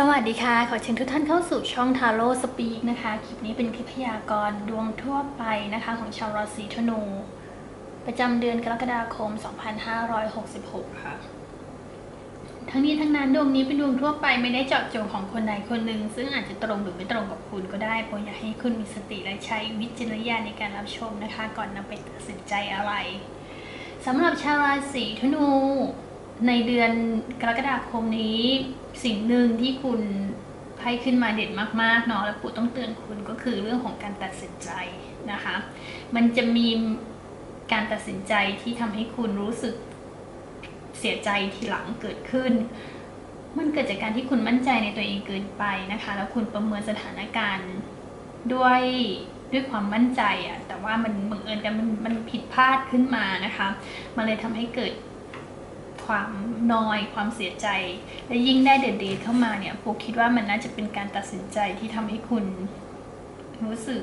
สวัสดีค่ะ ขอเชิญทุกท่านเข้าสู่ช่องทาโร่สปีกนะคะ คลิปนี้เป็นคลิปพยากรณ์ดวงทั่วไปนะคะ ของชาวราศีธนู ประจำเดือนกรกฎาคม 2566 ค่ะ ทั้งนี้ทั้งนั้นดวงนี้เป็นดวงทั่วไปไม่ได้เจาะจงของคนใดคนหนึ่ง ซึ่งอาจจะตรงหรือไม่ตรงกับคุณก็ได้โปรดอยากให้คุณมีสติและใช้วิจารณญาณในการรับชมนะคะ ก่อนนำไปตัดสินใจอะไรสำหรับชาวราศีธนู ในเดือนกรกฎาคมนี้สิ่งหนึ่งที่คุณไพ่ขึ้นมาเด่นมากๆเนาะแล้วปู่ต้องเตือนคุณก็คือเรื่องของการตัดสินใจนะคะ มันจะมีการตัดสินใจที่ทำให้คุณรู้สึกเสียใจทีหลังเกิดขึ้น มันเกิดจากการที่คุณมั่นใจในตัวเองเกินไปนะคะ แล้วคุณประเมินสถานการณ์ด้วยด้วยความมั่นใจอะแต่ว่ามันบังเอิญกันมันมันผิดพลาดขึ้นมานะคะ มันเลยทำให้เกิด ความนอยความเสียใจ และยิ่งได้เดทเดทเข้ามาเนี่ยปูคิดว่ามันน่าจะเป็นการตัดสินใจที่ทำให้คุณรู้สึก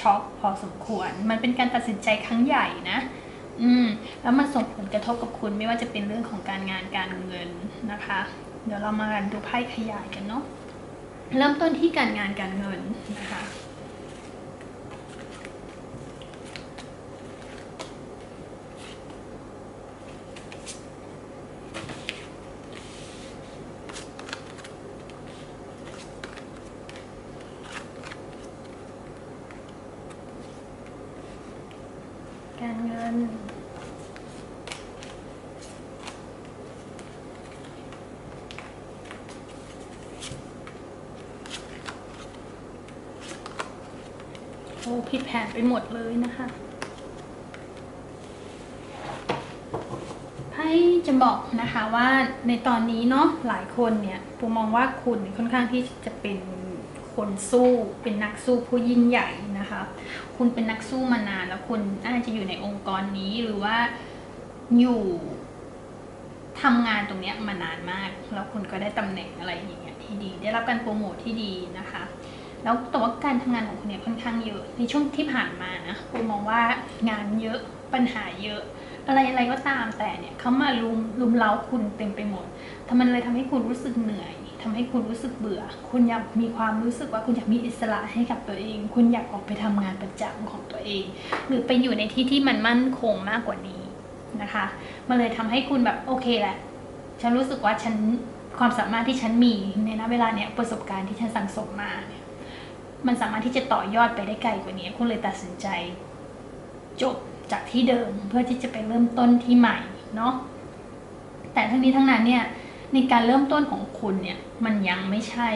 ช็อกพอสมควร มันเป็นการตัดสินใจครั้งใหญ่นะ อืม แล้วมันส่งผลกระทบกับคุณไม่ว่าจะเป็นเรื่องของการงานการเงินนะคะ เดี๋ยวเรามาดูไพ่ขยายกันเนาะ เริ่มต้นที่การงานการเงินนะคะ อ้ผิดแผนไปหมดเลยนะคะไพ่จะบอกนะคะว่าในตอนนี้เนาะหลายคนเนี่ยปูมองว่าคุณค่อนข้างที่จะเป็นคนสู้เป็นนักสู้ผู้ยิ่งใหญ่นะคะ คุณเป็นนักสู้มานานแล้วคุณน่าจจะอยู่ในองค์กรนี้หรือว่าอยู่ทำงานตรงนี้มานานมาก แล้วคุณก็ได้ตำแหน่งอะไรอย่างเงี้ยที่ดี ได้รับการโปรโมทที่ดีนะคะ แล้วแต่ว่าการทำงานของคุณเนี่ยค่อนข้างเยอะ ในช่วงที่ผ่านมานะคุณมองว่างานเยอะปัญหาเยอะ อะไรอะไรก็ตามแต่เนี่ยเขามาลุมลุมเล้าคุณเต็มไปหมดทำมันเลยทำให้คุณรู้สึกเหนื่อยทำให้คุณรู้สึกเบื่อ คุณอยากมีความรู้สึกว่าคุณอยากมีอิสระให้กับตัวเอง คุณอยากออกไปทำงานประจำของตัวเอง หรือไปอยู่ในที่ที่มันมั่นคงมากกว่านี้นะคะมันเลยทำให้คุณแบบโอเคแหละฉันรู้สึกว่าฉันความสามารถที่ฉันมีในณเวลาเนี้ยประสบการณ์ที่ฉันสั่งสมมาเนี่ย มันสามารถที่จะต่อยอดไปได้ไกลกว่านี้ คุณเลยตัดสินใจ จบจากที่เดิมเพื่อที่จะไปเริ่มต้นที่ใหม่เนาะแต่ทั้งนี้ทั้งนั้นเนี่ยในการเริ่มต้นของคุณเนี่ยมันยังไม่ใช่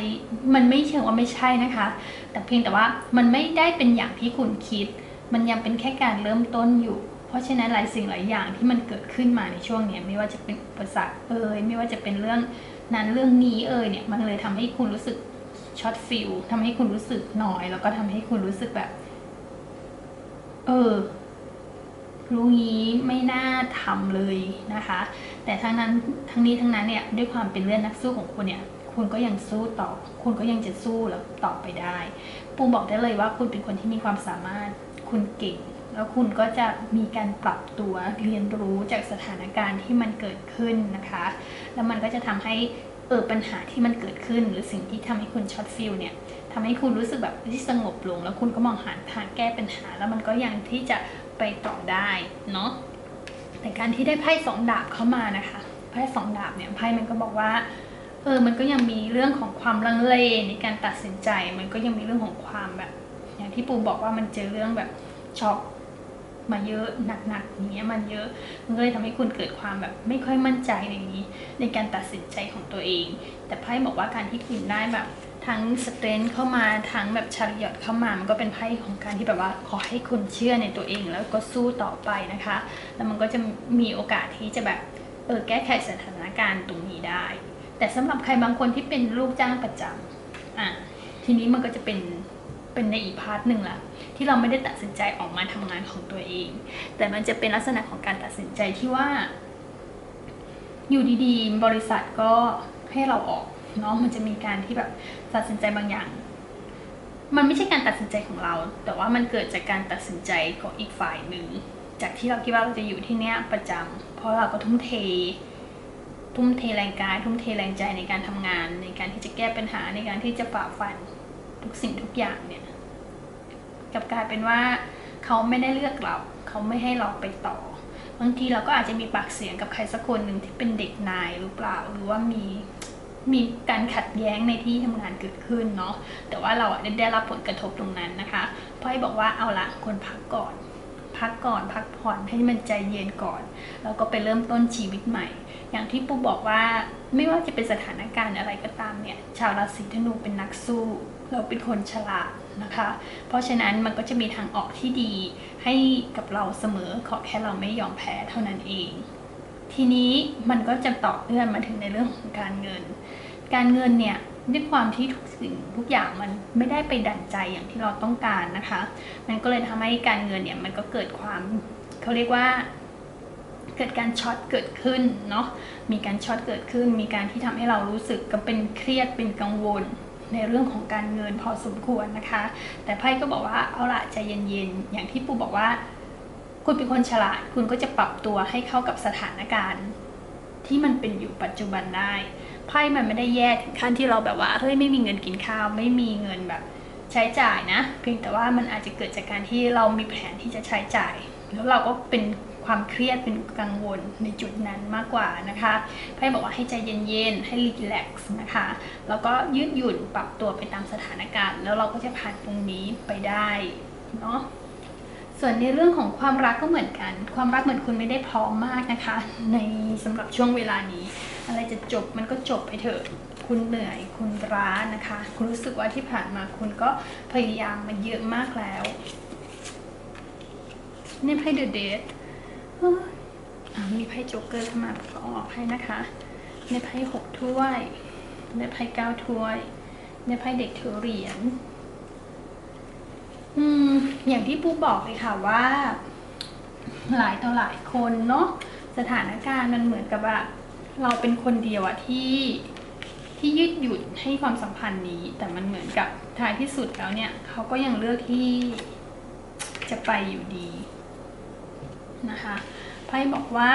มันไม่เชิงว่าไม่ใช่นะคะ แต่เพียงแต่ว่ามันไม่ได้เป็นอย่างที่คุณคิด มันยังเป็นแค่การเริ่มต้นอยู่ เพราะฉะนั้นหลายสิ่งหลายอย่างที่มันเกิดขึ้นมาในช่วงเนี้ยไม่ว่าจะเป็นอุปสรรคเอ่ยไม่ว่าจะเป็นเรื่องนั้นเรื่องนี้เอ่ยเนี่ยมันเลยทำให้คุณรู้สึก ช็อตฟิลทำให้คุณรู้สึกน้อย แล้วก็ทำให้คุณรู้สึกแบบ เออ รู้งี้ไม่น่าทำเลยนะคะ แต่ทั้งนั้นทั้งนี้ทั้งนั้นเนี่ยด้วยความเป็นเรื่องนักสู้ของคุณเนี่ยคุณก็ยังสู้ต่อ คุณก็ยังจะสู้แล้วต่อไปได้ ปูบอกได้เลยว่าคุณเป็นคนที่มีความสามารถ คุณเก่ง แล้วคุณก็จะมีการปรับตัวเรียนรู้จากสถานการณ์ที่มันเกิดขึ้นนะคะ แล้วมันก็จะทำให้ ออปัญหาที่มันเกิดขึ้น หรือสิ่งที่ทำให้คุณช็อตฟิลเนี่ยทำให้คุณรู้สึกแบบที่สงบลง แล้วคุณก็มองหาทางแก้ปัญหา แล้วมันก็ยังที่จะไปต่อได้เนาะแต่การที่ได้ไพ่สองดาบเข้ามานะคะไพ่สองดาบเนี่ยไพ่มันก็บอกว่าเออมันก็ยังมีเรื่องของความลังเลในการตัดสินใจ มันก็ยังมีเรื่องของความแบบ อย่างที่ปูบอกว่ามันเจอเรื่องแบบช็อก มาเยอะหนักๆอย่างเงี้ยมันเยอะมันก็เลยทำให้คุณเกิดความแบบไม่ค่อยมั่นใจในนี้ในการตัดสินใจของตัวเอง แต่ไพ่บอกว่าการที่คุณได้แบบทั้งสเตรนเข้ามาทั้งแบบชาริอตเข้ามา มันก็เป็นไพ่ของการที่แบบว่าขอให้คุณเชื่อในตัวเองแล้วก็สู้ต่อไปนะคะ แล้วมันก็จะมีโอกาสที่จะแบบเออแก้ไขสถานการณ์ตรงนี้ได้ แต่สำหรับใครบางคนที่เป็นลูกจ้างประจำอะทีนี้มันก็จะเป็นเป็นในอีกพาร์ทหนึ่งละ ที่เราไม่ได้ตัดสินใจออกมาทำงานของตัวเอง แต่มันจะเป็นลักษณะของการตัดสินใจที่ว่า อยู่ดีๆ บริษัทก็ให้เราออกเนาะมันจะมีการที่แบบตัดสินใจบางอย่าง มันไม่ใช่การตัดสินใจของเรา แต่ว่ามันเกิดจากการตัดสินใจของอีกฝ่ายหนึ่งจากที่เราคิดว่าเราจะอยู่ที่เนี้ยประจำเพราะเราก็ทุ่มเท ทุ่มเทแรงกาย ทุ่มเทแรงใจในการทำงาน ในการที่จะแก้ปัญหาในการที่จะฝ่าฟันทุกสิ่งทุกอย่างเนี่ย กับกลายเป็นว่าเขาไม่ได้เลือกเราเขาไม่ให้เราไปต่อบางทีเราก็อาจจะมีปากเสียงกับใครสักคนหนึ่งที่เป็นเด็กนายหรือเปล่า หรือว่ามีมีการขัดแย้งในที่ทำงานเกิดขึ้นเนาะแต่ว่าเราอะได้ได้รับผลกระทบตรงนั้นนะคะพ่อยบอกว่าเอาละคนพักก่อน พักก่อนพักผ่อนให้มันใจเย็นก่อน แล้วก็ไปเริ่มต้นชีวิตใหม่ อย่างที่ปูบอกว่าไม่ว่าจะเป็นสถานการณ์อะไรก็ตามเนี่ย ชาวราศีธนูเป็นนักสู้ เราเป็นคนฉลาดนะคะ เพราะฉะนั้นมันก็จะมีทางออกที่ดีให้กับเราเสมอขอแค่เราไม่ยอมแพ้เท่านั้นเอง ทีนี้มันก็จะต่อเนื่องมาถึงในเรื่องของการเงิน การเงินเนี่ยด้วยความที่ทุกสิ่งทุกอย่างมันไม่ได้ไปดั่งใจอย่างที่เราต้องการนะคะ มันก็เลยทำให้การเงินเนี่ยมันก็เกิดความเขาเรียกว่า เกิดการช็อตเกิดขึ้นเนาะมีการช็อตเกิดขึ้น มีการที่ทำให้เรารู้สึกก็เป็นเครียดเป็นกังวลในเรื่องของการเงินพอสมควรนะคะ แต่ไพ่ก็บอกว่าเอาละใจเย็นๆ อย่างที่ปูบอกว่า คุณเป็นคนฉลาด คุณก็จะปรับตัวให้เข้ากับสถานการณ์ ที่มันเป็นอยู่ปัจจุบันได้ ไพ่มันไม่ได้แย่ถึงขั้นที่เราแบบว่าเฮ้ยไม่มีเงินกินข้าว ไม่มีเงินแบบใช้จ่ายนะ เพียงแต่ว่ามันอาจจะเกิดจากการที่เรามีแผนที่จะใช้จ่าย แล้วเราก็เป็น ความเครียดเป็นกังวลในจุดนั้นมากกว่านะคะไพ่บอกว่าให้ใจเย็นๆ ให้รีแลกซ์นะคะ แล้วก็ยืดหยุ่นปรับตัวไปตามสถานการณ์ แล้วเราก็จะผ่านตรงนี้ไปได้เนาะส่วนในเรื่องของความรักก็เหมือนกัน ความรักเหมือนคุณไม่ได้พร้อมมากนะคะ ในสำหรับช่วงเวลานี้ อะไรจะจบมันก็จบไปเถอะคุณเหนื่อยคุณร้านะคะ คุณรู้สึกว่าที่ผ่านมาคุณก็พยายามมาเยอะมากแล้วนี่ไพ่เดอะเดท มีไพ่โจ๊กเกอร์เข้ามาขอออกให้นะคะ ในไพ่หกถ้วย ในไพ่เก้าถ้วย ในไพ่เด็กถือเหรียญ อืม อย่างที่ปูบอกเลยค่ะว่า หลายต่อหลายคนเนาะ สถานการณ์มันเหมือนกับว่า เราเป็นคนเดียวอะที่ที่ยืดหยุ่นให้ความสัมพันธ์นี้ แต่มันเหมือนกับท้ายที่สุดแล้วเนี่ย เขาก็ยังเลือกที่จะไปอยู่ดี นะคะไพ่บอกว่า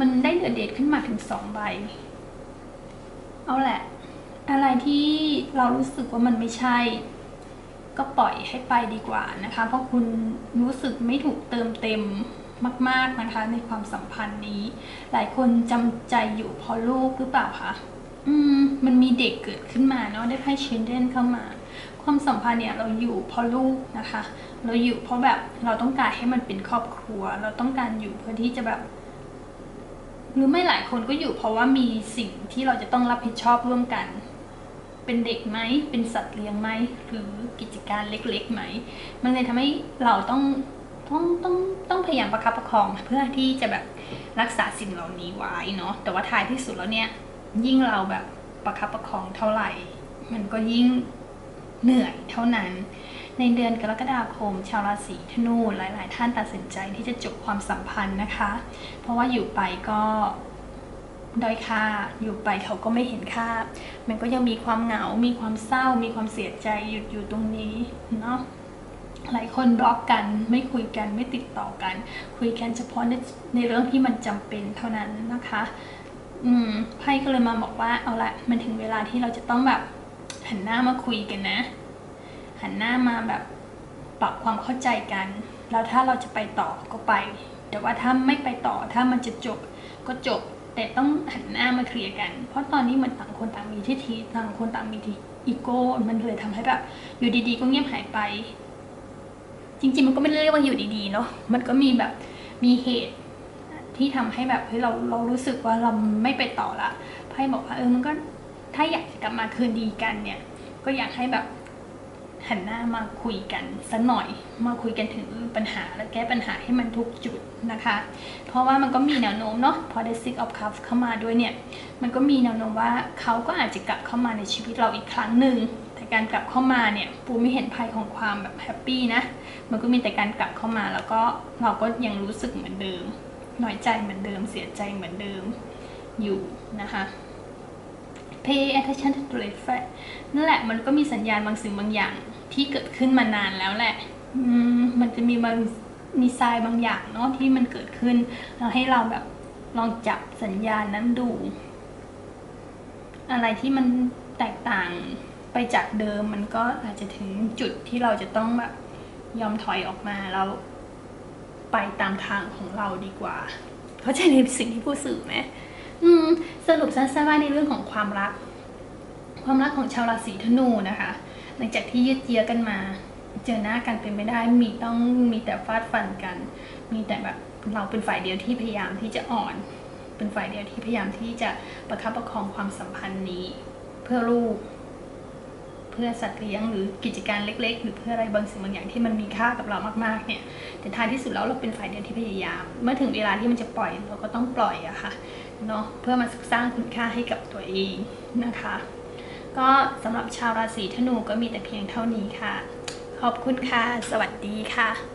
มันได้เดือดเดทขึ้นมาถึงสองใบ เอาแหละ อะไรที่เรารู้สึกว่ามันไม่ใช่ ก็ปล่อยให้ไปดีกว่านะคะ เพราะคุณรู้สึกไม่ถูกเติมเต็มมาก ๆนะคะ ในความสัมพันธ์นี้ หลายคนจำใจอยู่เพราะลูกหรือเปล่าคะอืมมันมีเด็กเกิดขึ้นมาเนาะได้ไพ่เชนเดนเข้ามา ความสัมพันธ์เนี่ยเราอยู่เพราะลูกนะคะ เราอยู่เพราะแบบเราต้องการให้มันเป็นครอบครัว เราต้องการอยู่เพื่อที่จะแบบหรือไม่หลายคนก็อยู่เพราะว่ามีสิ่งที่เราจะต้องรับผิดชอบร่วมกัน เป็นเด็กไหม เป็นสัตว์เลี้ยงไหม หรือกิจการเล็กๆไหม มันเลยทำให้เราต้องต้องต้องต้องพยายามประคับประคองเพื่อที่จะแบบรักษาสิ่งเหล่านี้ไว้เนาะ แต่ว่าท้ายที่สุดแล้วเนี่ยยิ่งเราแบบประคับประคองเท่าไหร่ มันก็ยิ่ง เหนื่อยเท่านั้น ในเดือนกรกฎาคม ชาวราศีธนูหลาย ๆ ท่านตัดสินใจที่จะจบความสัมพันธ์นะคะ เพราะว่าอยู่ไปก็ด้อยค่าอยู่ไปเขาก็ไม่เห็นค่า มันก็ยังมีความเหงา มีความเศร้า มีความเสียใจหยุดอยู่ตรงนี้เนาะหลายคนบล็อกกันไม่คุยกันไม่ติดต่อกัน คุยกันเฉพาะในในเรื่องที่มันจำเป็นเท่านั้นนะคะ อืมไพ่ก็เลยมาบอกว่าเอาละมันถึงเวลาที่เราจะต้องแบบ หันหน้ามาคุยกันนะ หันหน้ามาแบบปรับความเข้าใจกัน แล้วถ้าเราจะไปต่อก็ไป แต่ว่าถ้าไม่ไปต่อถ้ามันจะจบก็จบ แต่ต้องหันหน้ามาเคลียร์กัน เพราะตอนนี้มันต่างคนต่างมีทิฏฐิต่างคนต่างมีทีอีโก้ มันเลยทำให้แบบอยู่ดีๆ ก็เงียบหายไป จริง ๆ มันก็ไม่ได้เรียกว่าอยู่ดีๆเนาะ มันก็มีแบบมีเหตุที่ทำให้แบบเฮ้ยเราเรารู้สึกว่าเราไม่ไปต่อละไพ่บอกว่าเออมันก็ ถ้าอยากจะกลับมาคืนดีกันเนี่ย ก็อยากให้แบบหันหน้ามาคุยกันสักหน่อย มาคุยกันถึงปัญหาและแก้ปัญหาให้มันทุกจุดนะคะ เพราะว่ามันก็มีแนวโน้มเนาะพอได้ Six of Cups เข้ามาด้วยเนี่ย มันก็มีแนวโน้มว่าเขาก็อาจจะกลับเข้ามาในชีวิตเราอีกครั้งหนึ่งแต่การกลับเข้ามาเนี่ยปูไม่เห็นภัยของความแบบแฮปปี้นะ มันก็มีแต่การกลับเข้ามาแล้วก็เราก็ยังรู้สึกเหมือนเดิมน้อยใจเหมือนเดิมเสียใจเหมือนเดิมอยู่นะคะ pay attention to the red flag นั่นแหละมันก็มีสัญญาณบางสิ่งบางอย่างที่เกิดขึ้นมานานแล้วแหละมันจะมีบางมีทรายบางอย่างเนาะที่มันเกิดขึ้นแล้วให้เราแบบลองจับสัญญาณนั้นดู อะไรที่มันแตกต่างไปจากเดิมมันก็อาจจะถึงจุดที่เราจะต้องแบบยอมถอยออกมาแล้วไปตามทางของเราดีกว่า เข้าใจในสิ่งที่พูดสื่อไหม อืม สรุปสั้นๆว่าในเรื่องของความรัก ความรักของชาวราศีธนูนะคะ หลังจากที่ยืดเยื้อกันมา เจอหน้ากันเป็นไม่ได้ มีต้องมีแต่ฟาดฟันกัน มีแต่แบบเราเป็นฝ่ายเดียวที่พยายามที่จะอ่อน เป็นฝ่ายเดียวที่พยายามที่จะประคับประคองความสัมพันธ์นี้ เพื่อลูก เพื่อสัตว์เลี้ยงหรือกิจการเล็ก ๆ หรือเพื่ออะไรบางสิ่งบางอย่างที่มันมีค่ากับเรามากๆเนี่ย แต่ท้ายที่สุดแล้วเราเป็นฝ่ายเดียวที่พยายาม เมื่อถึงเวลาที่มันจะปล่อยเราก็ต้องปล่อยอะค่ะ เนาะเพื่อมาสร้างคุณค่าให้กับตัวเองนะคะ ก็สำหรับชาวราศีธนูก็มีแต่เพียงเท่านี้ค่ะ ขอบคุณค่ะ สวัสดีค่ะ